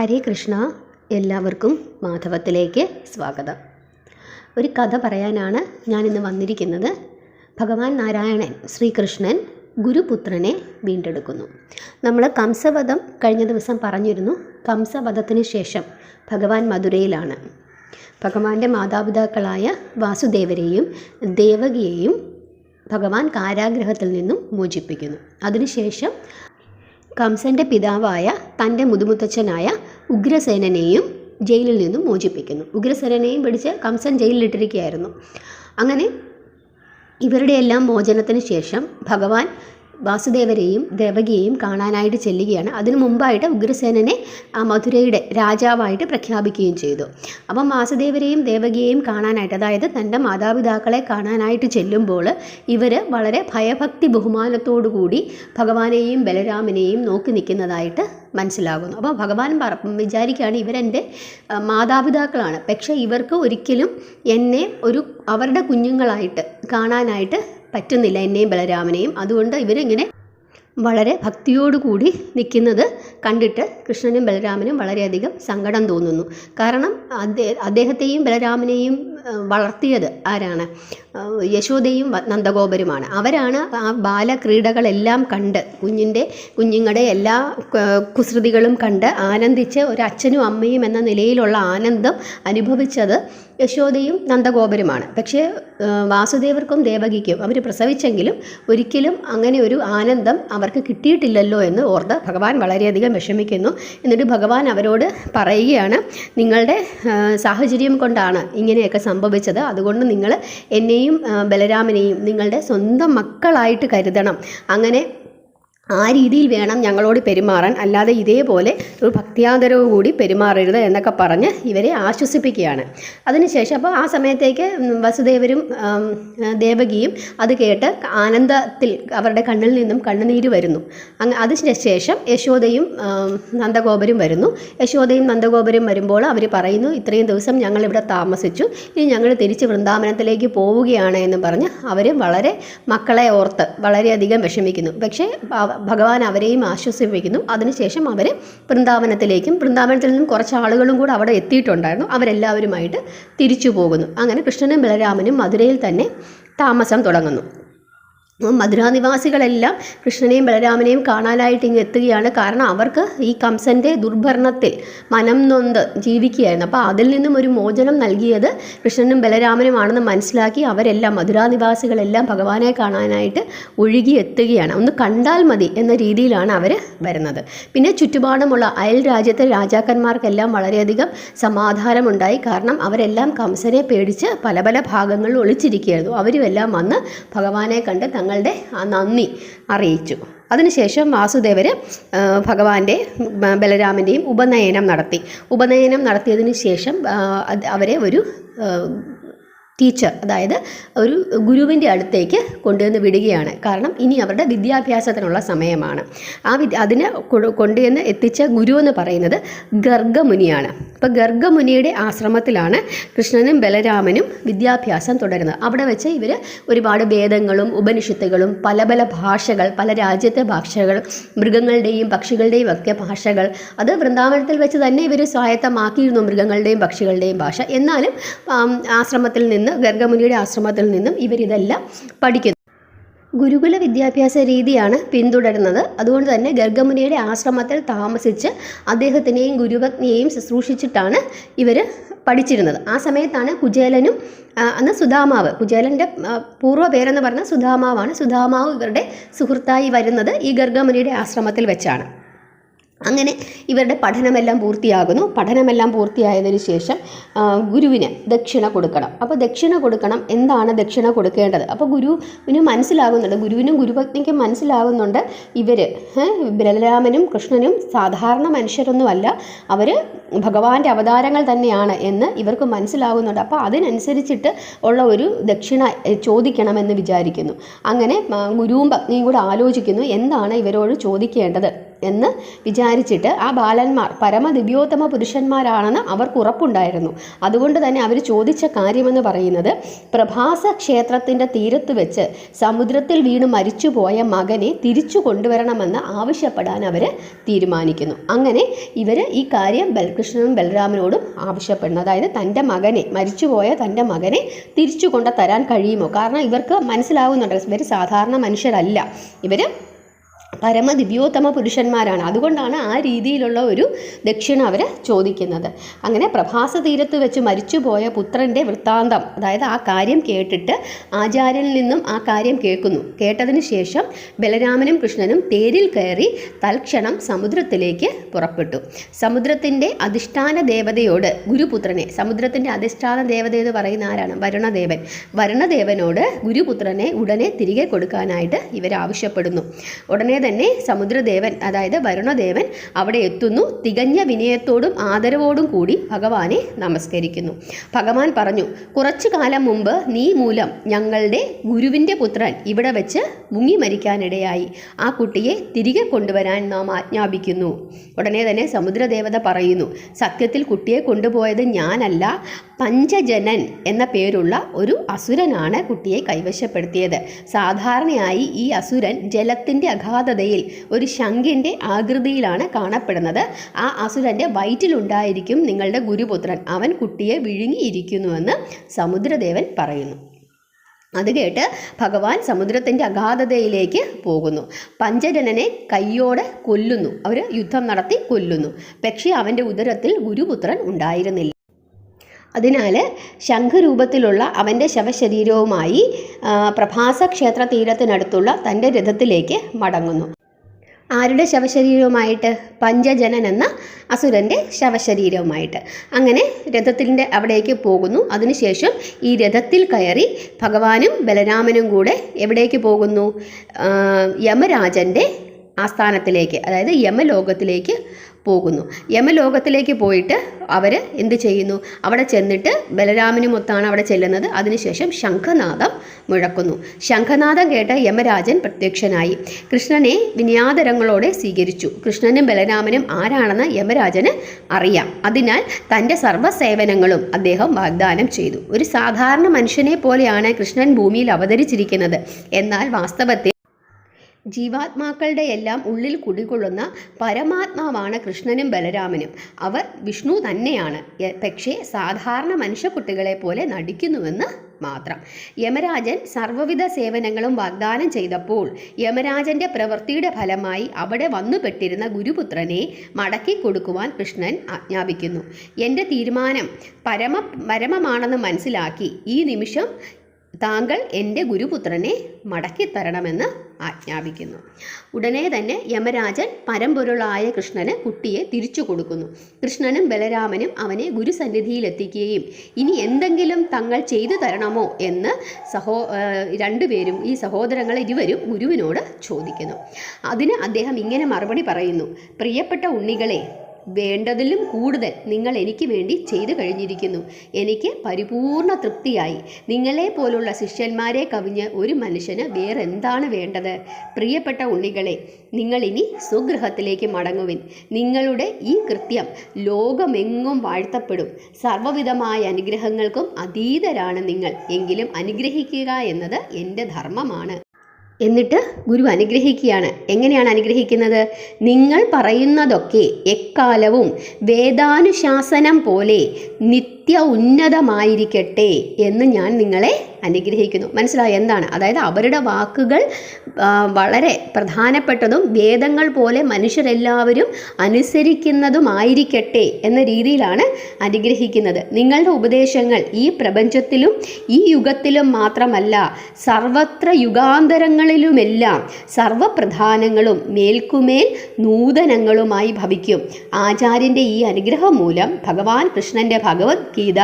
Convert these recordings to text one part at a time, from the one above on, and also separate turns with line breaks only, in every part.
ഹരേ കൃഷ്ണ എല്ലാവർക്കും മാധവത്തിലേക്ക് സ്വാഗതം. ഒരു കഥ പറയാനാണ് ഞാനിന്ന് വന്നിരിക്കുന്നത്. ഭഗവാൻ നാരായണൻ ശ്രീകൃഷ്ണൻ ഗുരുപുത്രനെ വീണ്ടെടുക്കുന്നു. നമ്മൾ കംസവധം കഴിഞ്ഞ ദിവസം പറഞ്ഞിരുന്നു. കംസവധത്തിന് ശേഷം ഭഗവാൻ മധുരയിലാണ്. ഭഗവാന്റെ മാതാപിതാക്കളായ വാസുദേവരെയും ദേവകിയെയും ഭഗവാൻ കാരാഗ്രഹത്തിൽ നിന്നും മോചിപ്പിക്കുന്നു. അതിനുശേഷം കംസന്റെ പിതാവായ തന്റെ മുതുമുത്തച്ഛനായ ഉഗ്രസേനനെയും ജയിലിൽ നിന്നും മോചിപ്പിക്കുന്നു. ഉഗ്രസേനനെയും പിടിച്ച് കംസൻ ജയിലിലിട്ടിരിക്കുകയായിരുന്നു. അങ്ങനെ ഇവരുടെ എല്ലാം മോചനത്തിന് ശേഷം ഭഗവാൻ വാസുദേവരെയും ദേവകിയെയും കാണാനായിട്ട് ചെല്ലുകയാണ്. അതിനു മുമ്പായിട്ട് ഉഗ്രസേനനെ മധുരയുടെ രാജാവായിട്ട് പ്രഖ്യാപിക്കുകയും ചെയ്തു. അപ്പം വാസുദേവരെയും ദേവകിയെയും കാണാനായിട്ട് അതായത് തന്റെ മാതാപിതാക്കളെ കാണാനായിട്ട് ചെല്ലുമ്പോൾ ഇവർ വളരെ ഭയഭക്തി ബഹുമാനത്തോടു കൂടി ഭഗവാനെയും ബലരാമനെയും നോക്കി നിൽക്കുന്നതായിട്ട് മനസ്സിലാകുന്നു. അപ്പോൾ ഭഗവാൻ പറ വിചാരിക്കുകയാണ് ഇവരെന്റെ മാതാപിതാക്കളാണ്. പക്ഷേ ഇവർക്ക് ഒരിക്കലും എന്നെ ഒരു അവരുടെ കുഞ്ഞുങ്ങളായിട്ട് കാണാനായിട്ട് പറ്റുന്നില്ല എന്നെയും ബലരാമനെയും. അതുകൊണ്ട് ഇവരിങ്ങനെ വളരെ ഭക്തിയോടുകൂടി നിൽക്കുന്നത് കണ്ടിട്ട് കൃഷ്ണനും ബലരാമനും വളരെയധികം സങ്കടം തോന്നുന്നു. കാരണം അദ്ദേഹ അദ്ദേഹത്തെയും ബലരാമനെയും വളർത്തിയത് ആരാണ്? യശോദയും നന്ദഗോപരുമാണ്. അവരാണ് ആ ബാലക്രീഡകളെല്ലാം കണ്ട് കുഞ്ഞിന്റെ കുഞ്ഞുങ്ങളുടെ എല്ലാ കുസൃതികളും കണ്ട് ആനന്ദിച്ച് ഒരു അച്ഛനും അമ്മയും എന്ന നിലയിലുള്ള ആനന്ദം അനുഭവിച്ചത് യശോദയും നന്ദഗോപരുമാണ്. പക്ഷേ വാസുദേവർക്കും ദേവകിക്കും അവർ പ്രസവിച്ചെങ്കിലും ഒരിക്കലും അങ്ങനെ ഒരു ആനന്ദം അവർക്ക് കിട്ടിയിട്ടില്ലല്ലോ എന്ന് ഓർത്ത് ഭഗവാൻ വളരെയധികം വിഷമിക്കുന്നു. എന്നിട്ട് ഭഗവാൻ അവരോട് പറയുകയാണ് നിങ്ങളുടെ സാഹചര്യം കൊണ്ടാണ് ഇങ്ങനെയൊക്കെ സംഭവിച്ചത്. അതുകൊണ്ട് നിങ്ങൾ എന്നെയും ബലരാമനെയും നിങ്ങളുടെ സ്വന്തം മക്കളായിട്ട് കരുതണം. അങ്ങനെ ആ രീതിയിൽ വേണം ഞങ്ങളോട് പെരുമാറാൻ. അല്ലാതെ ഇതേപോലെ ഒരു ഭക്തിയാദരവ് കൂടി പെരുമാറരുത് എന്നൊക്കെ പറഞ്ഞ് ഇവരെ ആശ്വസിപ്പിക്കുകയാണ്. അതിനുശേഷം അപ്പോൾ ആ സമയത്തേക്ക് വസുദേവരും ദേവകിയും അത് കേട്ട് ആനന്ദത്തിൽ അവരുടെ കണ്ണിൽ നിന്നും കണ്ണുനീര് വരുന്നു. അങ്ങ് അതിന് ശേഷം യശോദയും നന്ദഗോപരും വരുന്നു. യശോദയും നന്ദഗോപരും വരുമ്പോൾ അവർ പറയുന്നു ഇത്രയും ദിവസം ഞങ്ങൾ ഇവിടെ താമസിച്ചു. ഇനി ഞങ്ങൾ തിരിച്ച് വൃന്ദാവനത്തിലേക്ക് പോവുകയാണ് എന്ന് പറഞ്ഞ് അവർ വളരെ മക്കളെ ഓർത്ത് വളരെയധികം വിഷമിക്കുന്നു. പക്ഷേ ഭഗവാൻ അവരെയും ആശ്വസിപ്പിക്കുന്നു. അതിനുശേഷം അവർ വൃന്ദാവനത്തിലേക്കും വൃന്ദാവനത്തിൽ നിന്നും കുറച്ച് ആളുകളും കൂടെ അവിടെ എത്തിയിട്ടുണ്ടായിരുന്നു. അവരെല്ലാവരുമായിട്ട് തിരിച്ചു പോകുന്നു. അങ്ങനെ കൃഷ്ണനും ബലരാമനും മധുരയിൽ തന്നെ താമസം തുടങ്ങുന്നു. മധുരാനിവാസികളെല്ലാം കൃഷ്ണനെയും ബലരാമനെയും കാണാനായിട്ട് ഇങ്ങ് എത്തുകയാണ്. കാരണം അവർക്ക് ഈ കംസന്റെ ദുർഭരണത്തിൽ മനം നൊന്ത് ജീവിക്കുകയായിരുന്നു. അപ്പോൾ അതിൽ നിന്നും ഒരു മോചനം നൽകിയത് കൃഷ്ണനും ബലരാമനുമാണെന്ന് മനസ്സിലാക്കി അവരെല്ലാം മധുരാനിവാസികളെല്ലാം ഭഗവാനെ കാണാനായിട്ട് ഒഴുകി എത്തുകയാണ്. ഒന്ന് കണ്ടാൽ മതി എന്ന രീതിയിലാണ് അവർ വരുന്നത്. പിന്നെ ചുറ്റുപാടുമുള്ള അയൽ രാജ്യത്തെ രാജാക്കന്മാർക്കെല്ലാം വളരെയധികം സമാധാനമുണ്ടായി. കാരണം അവരെല്ലാം കംസനെ പേടിച്ച് പല പല ഭാഗങ്ങളിൽ ഒളിച്ചിരിക്കുകയായിരുന്നു. അവരുമെല്ലാം വന്ന് ഭഗവാനെ കണ്ട് തങ്ങളുടെ നന്ദി അറിയിച്ചു. അതിനുശേഷം വാസുദേവർ ഭഗവാന്റെ ബലരാമന്റെയും ഉപനയനം നടത്തി. ഉപനയനം നടത്തിയതിനു ശേഷം അവരെ ഒരു ടീച്ചർ അതായത് ഒരു ഗുരുവിന്റെ അടുത്തേക്ക് കൊണ്ടുവന്ന് വിടുകയാണ്. കാരണം ഇനി അവരുടെ വിദ്യാഭ്യാസത്തിനുള്ള സമയമാണ്. ആ വിദ്യ അതിന് കൊണ്ടുവന്ന് എത്തിച്ച ഗുരു എന്ന് പറയുന്നത് ഗർഗമുനിയാണ്. അപ്പോൾ ഗർഗമുനിയുടെ ആശ്രമത്തിലാണ് കൃഷ്ണനും ബലരാമനും വിദ്യാഭ്യാസം തുടരുന്നത്. അവിടെ വെച്ച് ഇവർ ഒരുപാട് വേദങ്ങളും ഉപനിഷത്തുകളും പല പല ഭാഷകൾ പല രാജ്യത്തെ ഭാഷകൾ മൃഗങ്ങളുടെയും പക്ഷികളുടെയും ഒക്കെ ഭാഷകൾ അത് വൃന്ദാവനത്തിൽ വെച്ച് തന്നെ ഇവർ സ്വായത്തമാക്കിയിരുന്നു മൃഗങ്ങളുടെയും പക്ഷികളുടെയും ഭാഷ. എന്നാലും ആശ്രമത്തിൽ നിന്ന് ഗർഗമുനിയുടെ ആശ്രമത്തിൽ നിന്നും ഇവരിതെല്ലാം പഠിക്കുന്നു. ഗുരുകുല വിദ്യാഭ്യാസ രീതിയാണ് പിന്തുടരുന്നത്. അതുകൊണ്ട് തന്നെ ഗർഗമുനിയുടെ ആശ്രമത്തിൽ താമസിച്ച് അദ്ദേഹത്തിനെയും ഗുരുപത്നിയെയും ശുശ്രൂഷിച്ചിട്ടാണ് ഇവർ പഠിച്ചിരുന്നത്. ആ സമയത്താണ് കുചേലനും അന്ന് സുധാമാവ് കുചേലന്റെ പൂർവ പേരെന്ന് പറഞ്ഞാൽ സുധാമാവാണ്. സുധാമാവ് ഇവരുടെ സുഹൃത്തായി വരുന്നത് ഈ ഗർഗമുനിയുടെ ആശ്രമത്തിൽ വെച്ചാണ്. അങ്ങനെ ഇവരുടെ പഠനമെല്ലാം പൂർത്തിയാകുന്നു. പഠനമെല്ലാം പൂർത്തിയായതിന് ശേഷം ഗുരുവിന് ദക്ഷിണ കൊടുക്കണം. അപ്പോൾ ദക്ഷിണ കൊടുക്കണം. എന്താണ് ദക്ഷിണ കൊടുക്കേണ്ടത്? അപ്പോൾ ഗുരുവിന് മനസ്സിലാകുന്നുണ്ട്. ഗുരുവിനും ഗുരുഭക്തിക്കും മനസ്സിലാകുന്നുണ്ട് ഇവർ ബലരാമനും കൃഷ്ണനും സാധാരണ മനുഷ്യരൊന്നുമല്ല. അവർ ഭഗവാന്റെ അവതാരങ്ങൾ തന്നെയാണ് എന്ന് ഇവർക്ക് മനസ്സിലാകുന്നുണ്ട്. അപ്പോൾ അതിനനുസരിച്ചിട്ട് ഉള്ള ഒരു ദക്ഷിണ ചോദിക്കണമെന്ന് വിചാരിക്കുന്നു. അങ്ങനെ ഗുരുവും പത്നിയും കൂടെ ആലോചിക്കുന്നു. എന്താണ് ഇവരോട് ചോദിക്കേണ്ടത്? എന്ന് വിചാരിച്ചിട്ട് ആ ബാലന്മാർ പരമദിവ്യോത്തമ പുരുഷന്മാരാണെന്ന് അവർക്ക് ഉറപ്പുണ്ടായിരുന്നു. അതുകൊണ്ട് തന്നെ അവർ ചോദിച്ച കാര്യമെന്ന് പറയുന്നത് പ്രഭാസ ക്ഷേത്രത്തിന്റെ തീരത്ത് വെച്ച് സമുദ്രത്തിൽ വീണ് മരിച്ചുപോയ മകനെ തിരിച്ചു കൊണ്ടുവരണമെന്ന് ആവശ്യപ്പെടാൻ അവർ തീരുമാനിക്കുന്നു. അങ്ങനെ ഇവർ ഈ കാര്യം ബൽകൃഷ്ണനും ബലരാമനോടും ആവശ്യപ്പെടുന്നു അതായത് തന്റെ മകനെ മരിച്ചുപോയ തന്റെ മകനെ തിരിച്ചു കൊണ്ട് തരാൻ കഴിയുമോ? കാരണം ഇവർക്ക് മനസ്സിലാവുന്നുണ്ട് ഇവർ സാധാരണ മനുഷ്യരല്ല. ഇവർ പരമദിവ്യോത്തമ പുരുഷന്മാരാണ് അതുകൊണ്ടാണ് ആ രീതിയിലുള്ള ഒരു ദക്ഷിണ അവർ ചോദിക്കുന്നത്. അങ്ങനെ പ്രഭാസ തീരത്ത് വെച്ച് മരിച്ചുപോയ പുത്രന്റെ വൃത്താന്തം അതായത് ആ കാര്യം കേട്ടിട്ട് ആചാര്യനിൽ നിന്നും ആ കാര്യം കേൾക്കുന്നു. കേട്ടതിന് ശേഷം ബലരാമനും കൃഷ്ണനും തേരിൽ കയറി തൽക്ഷണം സമുദ്രത്തിലേക്ക് പുറപ്പെട്ടു. സമുദ്രത്തിന്റെ അധിഷ്ഠാന ദേവതയോട് ഗുരുപുത്രനെ സമുദ്രത്തിന്റെ അധിഷ്ഠാന ദേവത എന്ന് പറയുന്ന ആരാണ്? വരുണദേവൻ. വരുണദേവനോട് ഗുരുപുത്രനെ ഉടനെ തിരികെ കൊടുക്കാനായിട്ട് ഇവർ ആവശ്യപ്പെടുന്നു ഉടനെ തന്നെ സമുദ്രദേവൻ അതായത് വരുണദേവൻ അവിടെ എത്തുന്നു. തികഞ്ഞ വിനയത്തോടും ആദരവോടും കൂടി ഭഗവാനെ നമസ്കരിക്കുന്നു. ഭഗവാൻ പറഞ്ഞു കുറച്ചു കാലം മുമ്പ് നീ മൂലം ഞങ്ങളുടെ ഗുരുവിന്റെ പുത്രൻ ഇവിടെ വെച്ച് മുങ്ങി മരിക്കാനിടയായി. ആ കുട്ടിയെ തിരികെ കൊണ്ടുവരാൻ നാം ആജ്ഞാപിക്കുന്നു. ഉടനെ തന്നെ സമുദ്രദേവത പറയുന്നു സത്യത്തിൽ കുട്ടിയെ കൊണ്ടുപോയത് ഞാനല്ല. പഞ്ചജനൻ എന്ന പേരുള്ള ഒരു അസുരനാണ് കുട്ടിയെ കൈവശപ്പെടുത്തിയത്. സാധാരണയായി ഈ അസുരൻ ജലത്തിന്റെ അഗാധതയിൽ ഒരു ശംഖിന്റെ ആകൃതിയിലാണ് കാണപ്പെടുന്നത്. ആ അസുരന്റെ വയറ്റിലുണ്ടായിരിക്കും നിങ്ങളുടെ ഗുരുപുത്രൻ. അവൻ കുട്ടിയെ വിഴുങ്ങിയിരിക്കുന്നുവെന്ന് സമുദ്രദേവൻ പറയുന്നു. അത് കേട്ട് ഭഗവാൻ സമുദ്രത്തിന്റെ അഗാധതയിലേക്ക് പോകുന്നു. പഞ്ചജനനെ കയ്യോടെ കൊല്ലുന്നു. അവർ യുദ്ധം നടത്തി കൊല്ലുന്നു. പക്ഷേ അവന്റെ ഉദരത്തിൽ ഗുരുപുത്രൻ ഉണ്ടായിരുന്നില്ല. അതിനാൽ ശംഖരൂപത്തിലുള്ള അവന്റെ ശവശരീരവുമായി പ്രഭാസ ക്ഷേത്ര തീരത്തിനടുത്തുള്ള തന്റെ രഥത്തിലേക്ക് മടങ്ങുന്നു. ആരുടെ ശവശരീരവുമായിട്ട്? പഞ്ചജനൻ എന്ന അസുരന്റെ ശവശരീരവുമായിട്ട്. അങ്ങനെ രഥത്തിന്റെ അവിടേക്ക് പോകുന്നു. അതിനുശേഷം ഈ രഥത്തിൽ കയറി ഭഗവാനും ബലരാമനും കൂടെ എവിടേക്ക് പോകുന്നു? യമരാജന്റെ ആസ്ഥാനത്തിലേക്ക് അതായത് യമലോകത്തിലേക്ക് പോകുന്നു. യമലോകത്തിലേക്ക് പോയിട്ട് അവർ എന്ത് ചെയ്യുന്നു? അവിടെ ചെന്നിട്ട് ബലരാമനുമൊത്താണ് അവിടെ ചെല്ലുന്നത്. അതിനുശേഷം ശംഖനാഥം മുഴക്കുന്നു. ശംഖനാഥം കേട്ട യമരാജൻ പ്രത്യക്ഷനായി. കൃഷ്ണനെ വിനയാദരങ്ങളോടെ സ്വീകരിച്ചു. കൃഷ്ണനും ബലരാമനും ആരാണെന്ന് യമരാജന് അറിയാം. അതിനാൽ തന്റെ സർവസേവനങ്ങളും അദ്ദേഹം വാഗ്ദാനം ചെയ്തു. ഒരു സാധാരണ മനുഷ്യനെ പോലെയാണ് കൃഷ്ണൻ ഭൂമിയിൽ അവതരിച്ചിരിക്കുന്നത്. എന്നാൽ വാസ്തവത്തിൽ ജീവാത്മാക്കളുടെ എല്ലാം ഉള്ളിൽ കുടികൊള്ളുന്ന പരമാത്മാവാണ് കൃഷ്ണനും ബലരാമനും. അവർ വിഷ്ണു തന്നെയാണ്. പക്ഷേ സാധാരണ മനുഷ്യക്കുട്ടികളെ പോലെ നടിക്കുന്നുവെന്ന് മാത്രം. യമരാജൻ സർവവിധ സേവനങ്ങളും വാഗ്ദാനം ചെയ്തപ്പോൾ യമരാജന്റെ പ്രവൃത്തിയുടെ ഫലമായി അവിടെ വന്നുപെട്ടിരുന്ന ഗുരുപുത്രനെ മടക്കി കൊടുക്കുവാൻ കൃഷ്ണൻ ആജ്ഞാപിക്കുന്നു. എന്റെ തീരുമാനം പരമ പരമമാണെന്ന് മനസ്സിലാക്കി ഈ നിമിഷം താങ്കൾ എന്റെ ഗുരുപുത്രനെ മടക്കിത്തരണമെന്ന് ആജ്ഞാപിക്കുന്നു. ഉടനെ തന്നെ യമരാജൻ പരമ്പൊരുളായ കൃഷ്ണന് കുട്ടിയെ തിരിച്ചു കൊടുക്കുന്നു. കൃഷ്ണനും ബലരാമനും അവനെ ഗുരുസന്നിധിയിലെത്തിക്കുകയും ഇനി എന്തെങ്കിലും തങ്ങൾ ചെയ്തു തരണമോ എന്ന് സഹോ രണ്ടുപേരും ഈ സഹോദരങ്ങൾ ഇരുവരും ഗുരുവിനോട് ചോദിക്കുന്നു. അതിന് അദ്ദേഹം ഇങ്ങനെ മറുപടി പറയുന്നു. പ്രിയപ്പെട്ട ഉണ്ണികളെ വേണ്ടതിലും കൂടുതൽ നിങ്ങൾ എനിക്ക് വേണ്ടി ചെയ്തു കഴിഞ്ഞിരിക്കുന്നു. എനിക്ക് പരിപൂർണ തൃപ്തിയായി. നിങ്ങളെ പോലുള്ള ശിഷ്യന്മാരെ കവിഞ്ഞ് ഒരു മനുഷ്യന് വേറെ എന്താണ് വേണ്ടത്? പ്രിയപ്പെട്ട ഉണ്ണികളെ നിങ്ങൾ ഇനി സ്വഗൃഹത്തിലേക്ക് മടങ്ങുവിൻ. നിങ്ങളുടെ ഈ കൃത്യം ലോകമെങ്ങും വാഴ്ത്തപ്പെടും. സർവവിധമായ അനുഗ്രഹങ്ങൾക്കും അതീതരാണ് നിങ്ങൾ. എങ്കിലും അനുഗ്രഹിക്കുക എന്നത് എന്റെ ധർമ്മമാണ്. എന്നിട്ട് ഗുരു അനുഗ്രഹിക്കുകയാണ്. എങ്ങനെയാണ് അനുഗ്രഹിക്കുന്നത്? നിങ്ങൾ പറയുന്നതൊക്കെ എക്കാലവും വേദാനുശാസനം പോലെ നിത്യ ഉന്നതമായിരിക്കട്ടെ എന്ന് ഞാൻ നിങ്ങളെ അനുഗ്രഹിക്കുന്നു. മനസ്സിലായോ എന്താണ്? അതായത് അവരുടെ വാക്കുകൾ വളരെ പ്രധാനപ്പെട്ടതും വേദങ്ങൾ പോലെ മനുഷ്യരെല്ലാവരും അനുസരിക്കുന്നതുമായിരിക്കട്ടെ എന്ന രീതിയിലാണ് അനുഗ്രഹിക്കുന്നത്. നിങ്ങളുടെ ഉപദേശങ്ങൾ ഈ പ്രപഞ്ചത്തിലും ഈ യുഗത്തിലും മാത്രമല്ല സർവത്ര യുഗാന്തരങ്ങളിലുമെല്ലാം സർവപ്രധാനങ്ങളും മേൽക്കുമേൽ നൂതനങ്ങളുമായി ഭവിക്കും. ആചാര്യന്റെ ഈ അനുഗ്രഹം മൂലം ഭഗവാൻ കൃഷ്ണന്റെ ഭഗവത്ഗീത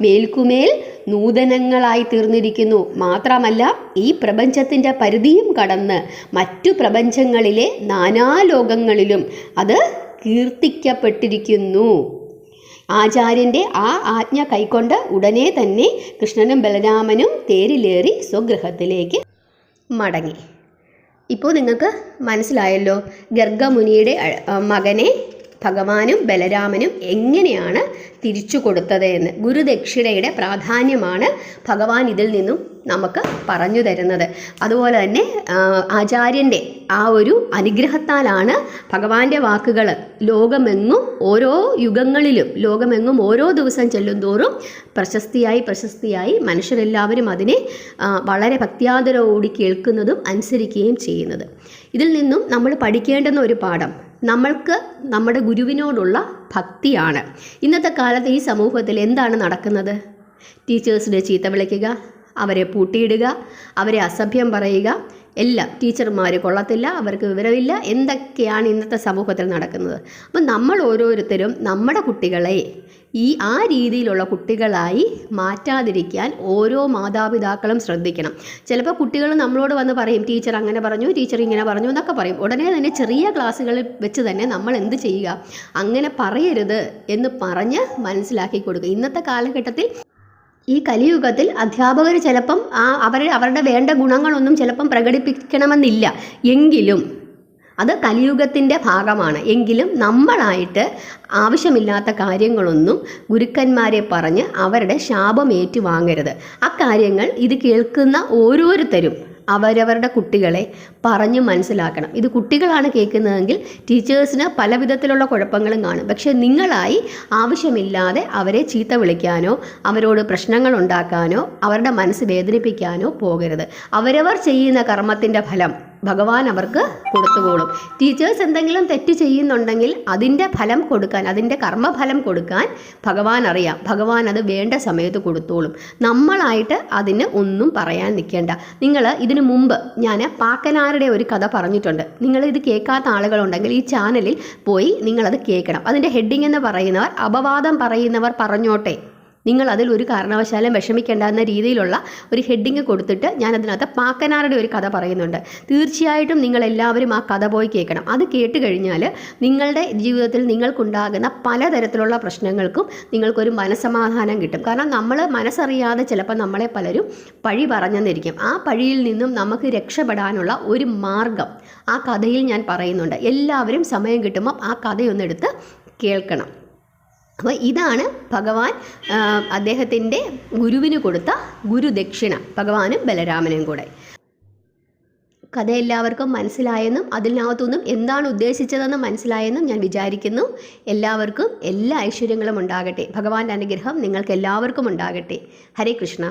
മേൽക്കുമേൽ നൂതനങ്ങളായി തീർന്നിരിക്കുന്നു മാത്രമല്ല ഈ പ്രപഞ്ചത്തിന്റെ പരിധിയും കടന്ന് മറ്റു പ്രപഞ്ചങ്ങളിലെ നാനാലോകങ്ങളിലും അത് കീർത്തിക്കപ്പെട്ടിരിക്കുന്നു. ആചാര്യന്റെ ആ ആജ്ഞ കൈക്കൊണ്ട് ഉടനെ തന്നെ കൃഷ്ണനും ബലരാമനും തേരിലേറി സ്വഗൃഹത്തിലേക്ക് മടങ്ങി. ഇപ്പോൾ നിങ്ങൾക്ക് മനസ്സിലായല്ലോ ഗർഗമുനിയുടെ മകനെ ഭഗവാനും ബലരാമനും എങ്ങനെയാണ് തിരിച്ചു കൊടുത്തത് എന്ന് ഗുരുദക്ഷിണയുടെ പ്രാധാന്യമാണ് ഭഗവാൻ ഇതിൽ നിന്നും നമുക്ക് പറഞ്ഞു തരുന്നത്. അതുപോലെ തന്നെ ആചാര്യന്റെ ആ ഒരു അനുഗ്രഹത്താലാണ് ഭഗവാന്റെ വാക്കുകൾ ലോകമെങ്ങും ഓരോ യുഗങ്ങളിലും ലോകമെങ്ങും ഓരോ ദിവസം ചെല്ലും തോറും പ്രശസ്തിയായി പ്രശസ്തിയായി മനുഷ്യരെല്ലാവരും അതിനെ വളരെ ഭക്തിയാദരവോടി കേൾക്കുന്നതും അനുസരിക്കുകയും ചെയ്യുന്നത്. ഇതിൽ നിന്നും നമ്മൾ പഠിക്കേണ്ടുന്ന ഒരു പാഠം നമ്മൾക്ക് നമ്മുടെ ഗുരുവിനോടുള്ള ഭക്തിയാണ്. ഇന്നത്തെ കാലത്ത് ഈ സമൂഹത്തിൽ എന്താണ് നടക്കുന്നത്? ടീച്ചേഴ്സിനെ ചീത്ത വിളിക്കുക അവരെ പൂട്ടിയിടുക അവരെ അസഭ്യം പറയുക എല്ലാം. ടീച്ചർമാർ കൊള്ളത്തില്ല അവർക്ക് വിവരമില്ല. എന്തൊക്കെയാണ് ഇന്നത്തെ സമൂഹത്തിൽ നടക്കുന്നത്? അപ്പം നമ്മൾ ഓരോരുത്തരും നമ്മുടെ കുട്ടികളെ ഈ ആ രീതിയിലുള്ള കുട്ടികളായി മാറ്റാതിരിക്കാൻ ഓരോ മാതാപിതാക്കളും ശ്രദ്ധിക്കണം. ചിലപ്പോൾ കുട്ടികൾ നമ്മളോട് വന്ന് പറയും ടീച്ചർ അങ്ങനെ പറഞ്ഞു ടീച്ചർ ഇങ്ങനെ പറഞ്ഞു എന്നൊക്കെ പറയും. ഉടനെ തന്നെ ചെറിയ ക്ലാസ്സുകളിൽ വെച്ച് തന്നെ നമ്മൾ എന്ത് ചെയ്യുക? അങ്ങനെ പറയരുത് എന്ന് പറഞ്ഞ് മനസ്സിലാക്കി കൊടുക്കുക. ഇന്നത്തെ കാലഘട്ടത്തിൽ ഈ കലിയുഗത്തിൽ അധ്യാപകർ ചിലപ്പം ആ അവർ അവരുടെ വേണ്ട ഗുണങ്ങളൊന്നും ചിലപ്പം പ്രകടിപ്പിക്കണമെന്നില്ല. എങ്കിലും അത് കലിയുഗത്തിന്റെ ഭാഗമാണ്. എങ്കിലും നമ്മളായിട്ട് ആവശ്യമില്ലാത്ത കാര്യങ്ങളൊന്നും ഗുരുക്കന്മാരെ പറഞ്ഞ് അവരുടെ ശാപം ഏറ്റുവാങ്ങരുത്. അക്കാര്യങ്ങൾ ഇത് കേൾക്കുന്ന ഓരോരുത്തരും അവരവരുടെ കുട്ടികളെ പറഞ്ഞു മനസ്സിലാക്കണം. ഇത് കുട്ടികളാണ് കേൾക്കുന്നതെങ്കിൽ ടീച്ചേഴ്സിന് പല വിധത്തിലുള്ള കുഴപ്പങ്ങളും കാണും. പക്ഷേ നിങ്ങളായി ആവശ്യമില്ലാതെ അവരെ ചീത്ത വിളിക്കാനോ അവരോട് പ്രശ്നങ്ങൾ ഉണ്ടാക്കാനോ അവരുടെ മനസ്സ് വേദനിപ്പിക്കാനോ പോകരുത്. അവരവർ ചെയ്യുന്ന കർമ്മത്തിന്റെ ഫലം ഭഗവാൻ അവർക്ക് കൊടുത്തുകൊള്ളും. ടീച്ചേഴ്സ് എന്തെങ്കിലും തെറ്റ് ചെയ്യുന്നുണ്ടെങ്കിൽ അതിന്റെ ഫലം കൊടുക്കാൻ അതിന്റെ കർമ്മഫലം കൊടുക്കാൻ ഭഗവാൻ അറിയാം. ഭഗവാൻ അത് വേണ്ട സമയത്ത് കൊടുത്തോളും. നമ്മളായിട്ട് അതിന് ഒന്നും പറയാൻ നിൽക്കേണ്ട. നിങ്ങൾ ഇതിനു മുമ്പ് ഞാൻ പാക്കനാരുടെ ഒരു കഥ പറഞ്ഞിട്ടുണ്ട്. നിങ്ങൾ ഇത് കേൾക്കാത്ത ആളുകളുണ്ടെങ്കിൽ ഈ ചാനലിൽ പോയി നിങ്ങളത് കേൾക്കണം. അതിന്റെ ഹെഡിങ് എന്ന് പറയുന്നവർ അപവാദം പറയുന്നവർ പറഞ്ഞോട്ടെ. നിങ്ങൾ അതിൽ ഒരു കാരണവശാലും വിഷമിക്കേണ്ട എന്ന രീതിയിലുള്ള ഒരു ഹെഡിങ് കൊടുത്തിട്ട് ഞാൻ അതിനകത്ത് പാക്കനാരുടെ ഒരു കഥ പറയുന്നുണ്ട്. തീർച്ചയായിട്ടും നിങ്ങൾ എല്ലാവരും ആ കഥ പോയി കേൾക്കണം. അത് കേട്ട് കഴിഞ്ഞാൽ നിങ്ങളുടെ ജീവിതത്തിൽ നിങ്ങൾക്കുണ്ടാകുന്ന പലതരത്തിലുള്ള പ്രശ്നങ്ങൾക്കും നിങ്ങൾക്കൊരു മനസമാധാനം കിട്ടും. കാരണം നമ്മൾ മനസ്സറിയാതെ ചിലപ്പോൾ നമ്മളെ പലരും പഴി പറഞ്ഞെന്നിരിക്കും. ആ പഴിയിൽ നിന്നും നമുക്ക് രക്ഷപ്പെടാനുള്ള ഒരു മാർഗം ആ കഥയിൽ ഞാൻ പറയുന്നുണ്ട്. എല്ലാവരും സമയം കിട്ടുമ്പോൾ ആ കഥയൊന്നെടുത്ത് കേൾക്കണം. അപ്പോൾ ഇതാണ് ഭഗവാൻ അദ്ദേഹത്തിന്റെ ഗുരുവിന് കൊടുത്ത ഗുരുദക്ഷിണ ഭഗവാനും ബലരാമനും കൂടെ. കഥ എല്ലാവർക്കും മനസ്സിലായെന്നും അതിനകത്തുനിന്നും എന്താണ് ഉദ്ദേശിച്ചതെന്ന് മനസ്സിലായെന്നും ഞാൻ വിചാരിക്കുന്നു. എല്ലാവർക്കും എല്ലാ ഐശ്വര്യങ്ങളും ഉണ്ടാകട്ടെ. ഭഗവാന്റെ അനുഗ്രഹം നിങ്ങൾക്ക് എല്ലാവർക്കും ഉണ്ടാകട്ടെ. ഹരേ കൃഷ്ണ.